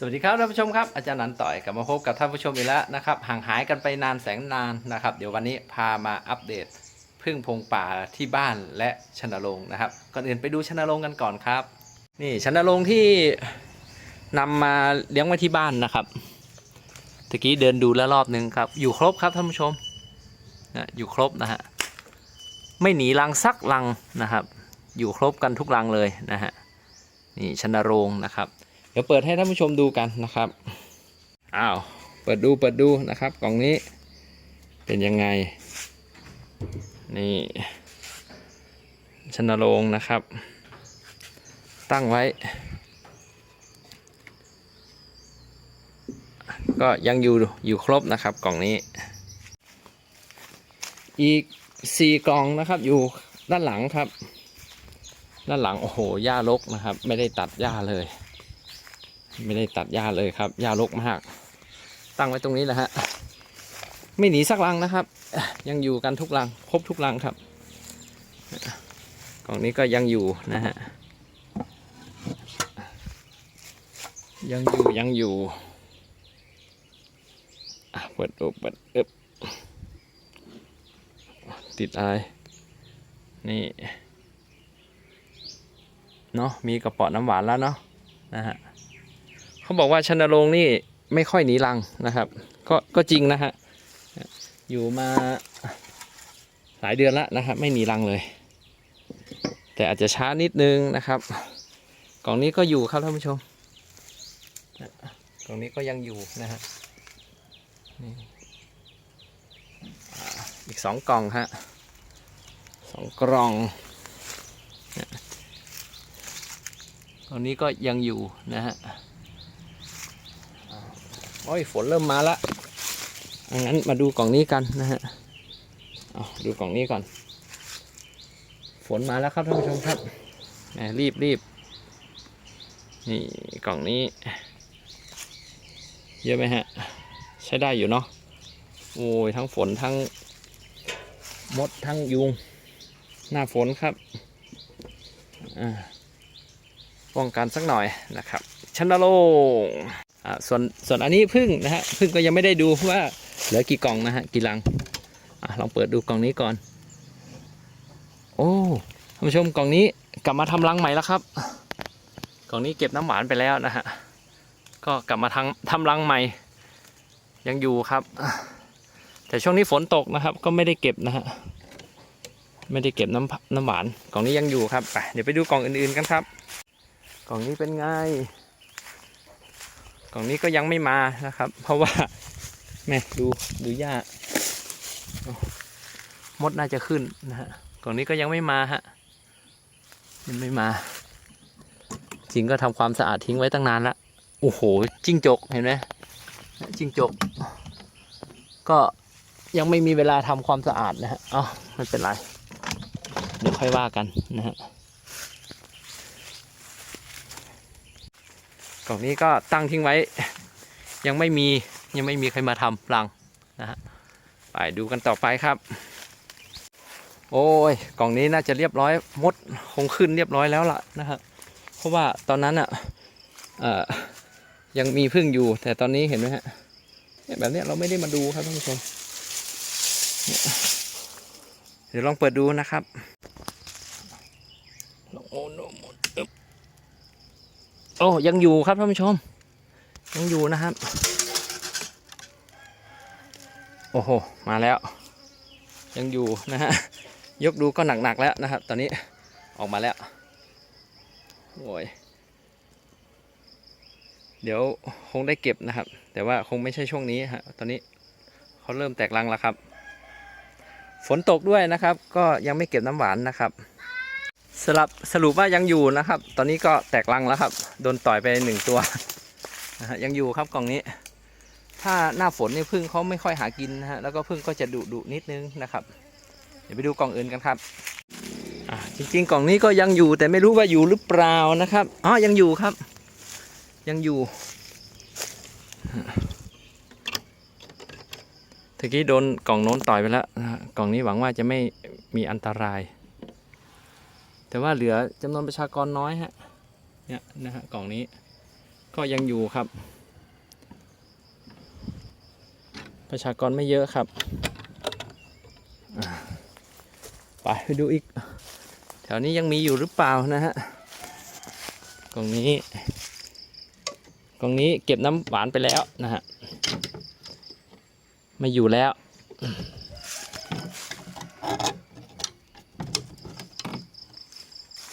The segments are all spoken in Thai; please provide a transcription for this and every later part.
สวัสดีครับท่านผู้ชมครับอาจารย์นันต่อยกลับมาพบกับท่านผู้ชมอีกแล้วนะครับห่างหายกันไปนานแสนนานนะครับ เดี๋ยววันนี้พามาอัปเดตพึ่งพงป่าที่บ้านและชนรงนะครับก่อนอื่นไปดูชนรงกันก่อนครับ นี่ชนรงที่นำมาเลี้ยงไว้ที่บ้านนะครับตะกี้เดินดูแล้วรอบนึงครับ อยู่ครบครับท่านผู้ชมนะอยู่ครบนะฮะไม่หนีรังสักรังนะครับ อยู่ครบกันทุกรังเลยนะฮะนี่ชนรงนะครับ เดี๋ยวเปิดให้ท่านผู้ชมดูกันนะครับอ้าวเปิดดูเปิดดูนะครับ กล่องนี้เป็นยังไง นี่ชนโรงนะครับ ตั้งไว้ ก็ยังอยู่อยู่ครบนะครับกล่องนี้ อีกสี่กล่องนะครับอยู่ด้านหลังครับ ด้านหลังโอ้โหหญ้ารกนะครับ ไม่ได้ตัดหญ้าเลย ไม่ได้ตัดหญ้าเลยครับหญ้ารกมาก ตั้งไว้ตรงนี้แหละฮะไม่หนีสักรังนะครับ ยังอยู่กันทุกรังครบทุกรังครับกล่องนี้ก็ยังอยู่นะฮะยังอยู่ยังอยู่เปิดดูเปิดเอบติดอะไรนี่เนาะมีกระเป๋อน้ำหวานแล้วเนาะนะฮะ เขาบอกว่าชนโรงนี่ไม่ค่อยหนีรังนะครับ ก็ก็จริงนะฮะอยู่มาหลายเดือนแล้วนะครับ ไม่หนีรังเลย แต่อาจจะช้านิดนึงนะครับ กล่องนี้ก็อยู่ครับท่านผู้ชมกล่องนี้ก็ยังอยู่นะฮะนี่อีกสองกล่องฮะสองกล่องกล่องนี้ก็ยังอยู่นะฮะ โอ้ยฝนเริ่มมาละงั้นมาดูกล่องนี้กันนะฮะเอาดูกล่องนี้ก่อน ฝนมาแล้วครับท่านผู้ชมครับแหมรีบรีบนี่กล่องนี้ เยอะไหมฮะ ใช้ได้อยู่เนาะโอ้ยทั้งฝนทั้งมดทั้งยุง หน้าฝนครับอ่าป้องกันสักหน่อยนะครับชันโลง อ่าส่วนส่วนอันนี้พึ่งนะฮะพึ่งก็ยังไม่ได้ดูว่าเหลือกี่กล่องนะฮะกี่ลังอะลองเปิดดูกล่องนี้ก่อน โอ้ท่านผู้ชมกล่องนี้กลับมาทำรังใหม่แล้วครับ กล่องนี้เก็บน้ำหวานไปแล้วนะฮะก็กลับมาทำทำรังใหม่ ยังอยู่ครับ แต่ช่วงนี้ฝนตกนะครับ ก็ไม่ได้เก็บนะฮะไม่ได้เก็บน้ำน้ำหวานกล่องนี้ยังอยู่ครับไปเดี๋ยวไปดูกล่องอื่นๆกันครับ กล่องนี้เป็นไง กล่องนี้ก็ยังไม่มานะครับ เพราะว่าแม่ดูดูหญ้ามดน่าจะขึ้นนะฮะกล่องนี้ก็ยังไม่มาฮะยังไม่มา จริงก็ทำความสะอาดทิ้งไว้ตั้งนานละโอ้โหจิ้งจกเห็นไหมจิ้งจก ก็ยังไม่มีเวลาทำความสะอาดนะฮะเอ้าไม่เป็นไร เดี๋ยวค่อยว่ากันนะฮะ กล่องนี้ก็ตั้งทิ้งไว้ ยังไม่มียังไม่มีใครมาทำรังนะฮะไปดูกันต่อไปครับ โอ้ยกล่องนี้น่าจะเรียบร้อยมดคงขึ้นเรียบร้อยแล้วล่ะนะฮะเพราะว่าตอนนั้นอะยังมีพึ่งอยู่ แต่ตอนนี้เห็นไหมฮะเนี่ยแบบเนี้ยเราไม่ได้มาดูครับท่านผู้ชมเนี่ยเดี๋ยวลองเปิดดูนะครับลองโอ้โหมดอึ๊บ โอ้ยังอยู่ครับท่านผู้ชม ยังอยู่นะครับ โอ้โห มาแล้ว ยังอยู่นะฮะ ยกดูก็หนักๆแล้วนะครับ ตอนนี้ออกมาแล้วโอ้ยเดี๋ยวคงได้เก็บนะครับ แต่ว่าคงไม่ใช่ช่วงนี้ฮะตอนนี้เขาเริ่มแตกรังแล้วครับ ฝนตกด้วยนะครับ ก็ยังไม่เก็บน้ำหวานนะครับ สลับสรุปว่ายังอยู่นะครับ ตอนนี้ก็แตกรังแล้วครับ โดนต่อยไปหนึ่งตัวนะฮะยังอยู่ครับกล่องนี้ ถ้าหน้าฝนนี่พึ่งเขาไม่ค่อยหากินนะฮะแล้วก็พึ่งก็จะดุดุนิดนึงนะครับ เดี๋ยวไปดูกล่องอื่นกันครับอ่าจริง ๆ กล่องนี้ก็ยังอยู่แต่ไม่รู้ว่าอยู่หรือเปล่านะครับอ๋อยังอยู่ครับ ยังอยู่ตะกี้โดนกล่องโน้นต่อยไปแล้วนะฮะกล่องนี้หวังว่าจะไม่มีอันตราย แต่ว่าเหลือจำนวนประชากรน้อยฮะเนี่ยนะฮะกล่องนี้ก็ยังอยู่ครับ ประชากรไม่เยอะครับไปไปดูอีก แถวนี้ยังมีอยู่หรือเปล่านะฮะกล่องนี้กล่องนี้เก็บน้ำหวานไปแล้วนะฮะไม่อยู่แล้ว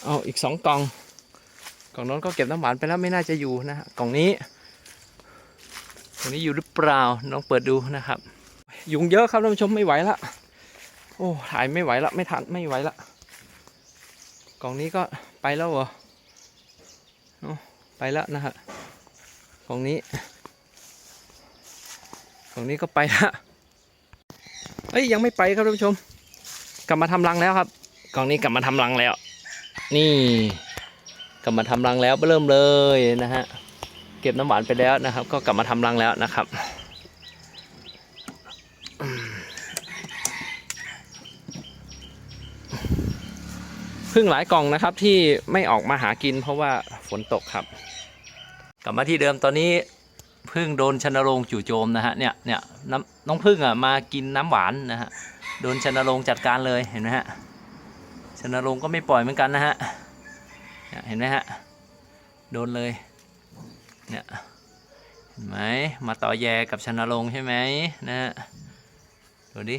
เอาอีกสองกล่อง กล่องนั้นก็เก็บน้ำหวานไปแล้วไม่น่าจะอยู่นะฮะกล่องนี้กล่องนี้อยู่หรือเปล่าลองเปิดดูนะครับ ยุงเยอะครับท่านผู้ชมไม่ไหวละโอ้ถ่ายไม่ไหวละไม่ทันไม่ไหวละกล่องนี้ก็ไปแล้วเหรอเอาไปแล้วนะฮะกล่องนี้กล่องนี้ก็ไปละเอ้ยยังไม่ไปครับท่านผู้ชม กลับมาทำรังแล้วครับ กล่องนี้กลับมาทำรังแล้ว นี่กลับมาทำรังแล้วเริ่มเลยนะฮะเก็บน้ำหวานไปแล้วนะครับ ก็กลับมาทำรังแล้วนะครับพึ่งหลายกล่องนะครับที่ไม่ออกมาหากินเพราะว่าฝนตกครับ กลับมาที่เดิมตอนนี้พึ่งโดนชนโรงจู่โจมนะฮะเนี่ยเนี่ยน้องพึ่งอะมากินน้ำหวานนะฮะโดนชนโรงจัดการเลยเห็นไหมฮะ ชนรงก็ไม่ปล่อยเหมือนกันนะฮะเห็นไหมฮะ โดนเลย เนี่ยเห็นไหมมาต่อแยกับชนรงใช่ไหมนะฮะดูดิ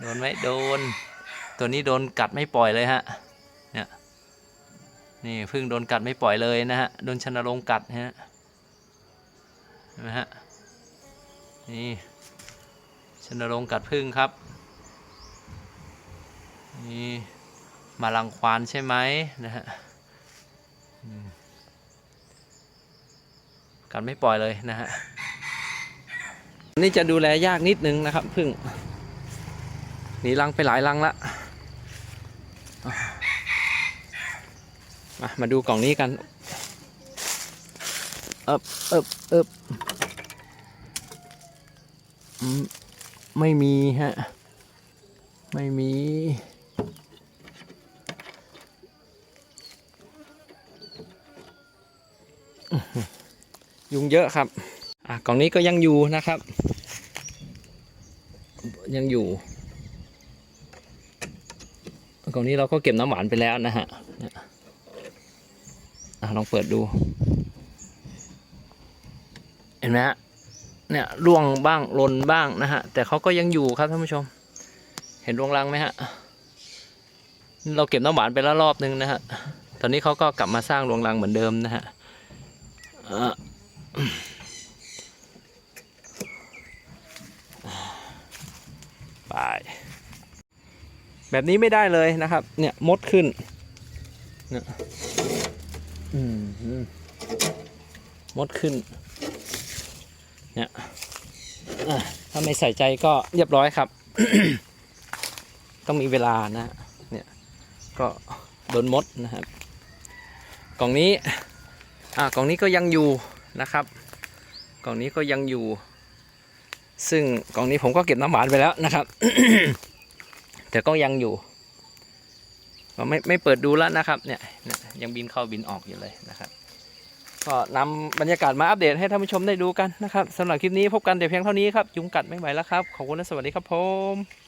โดนไหมโดน ตัวนี้โดนกัดไม่ปล่อยเลยฮะ เนี่ย นี่พึ่งโดนกัดไม่ปล่อยเลยนะฮะ โดนชนรงกัดฮะเห็นไหมฮะ นี่ชนรงกัดพึ่งครับีมาลังควานใช่ไหมนะฮะกันไม่ปล่อยเลยนะฮะนี่จะดูแลยากนิดนึงนะครับพึ่งหนีรังไปหลายรังละมามาดูกล่องนี้กันเอบเอบเอบไม่มีฮะ ไม่มี ยุงเยอะครับอะกล่องนี้ก็ยังอยู่นะครับ ยังอยู่กล่องนี้เราก็เก็บน้ำหวานไปแล้วนะฮะเนี่ยอะลองเปิดดู เห็นไหมฮะเนี่ยร่วงบ้างหล่นบ้างนะฮะ แต่เขาก็ยังอยู่ครับท่านผู้ชม เห็นรวงรังไหมฮะ เราเก็บน้ำหวานไปแล้วรอบนึงนะฮะ ตอนนี้เขาก็กลับมาสร้างรวงรังเหมือนเดิมนะฮะ ไป แบบนี้ไม่ได้เลยนะครับ เนี่ยมดขึ้นเนี่ยมดขึ้น เนี่ยถ้าไม่ใส่ใจก็เรียบร้อยครับ ต้องมีเวลานะ เนี่ย ก็โดนมดนะครับ กล่องนี้ อ่ากล่องนี้ก็ยังอยู่นะครับ กล่องนี้ก็ยังอยู่ ซึ่งกล่องนี้ผมก็เก็บน้ำหวานไปแล้วนะครับ แต่ก็ยังอยู่ก็ไม่ไม่เปิดดูแล้วนะครับเนี่ยยังบินเข้าบินออกอยู่เลยนะครับ ก็นำบรรยากาศมาอัปเดตให้ท่านผู้ชมได้ดูกันนะครับสำหรับคลิปนี้พบกันแต่เพียงเท่านี้ครับยุงกัดไม่ไหวแล้วครับ ขอบคุณและสวัสดีครับผม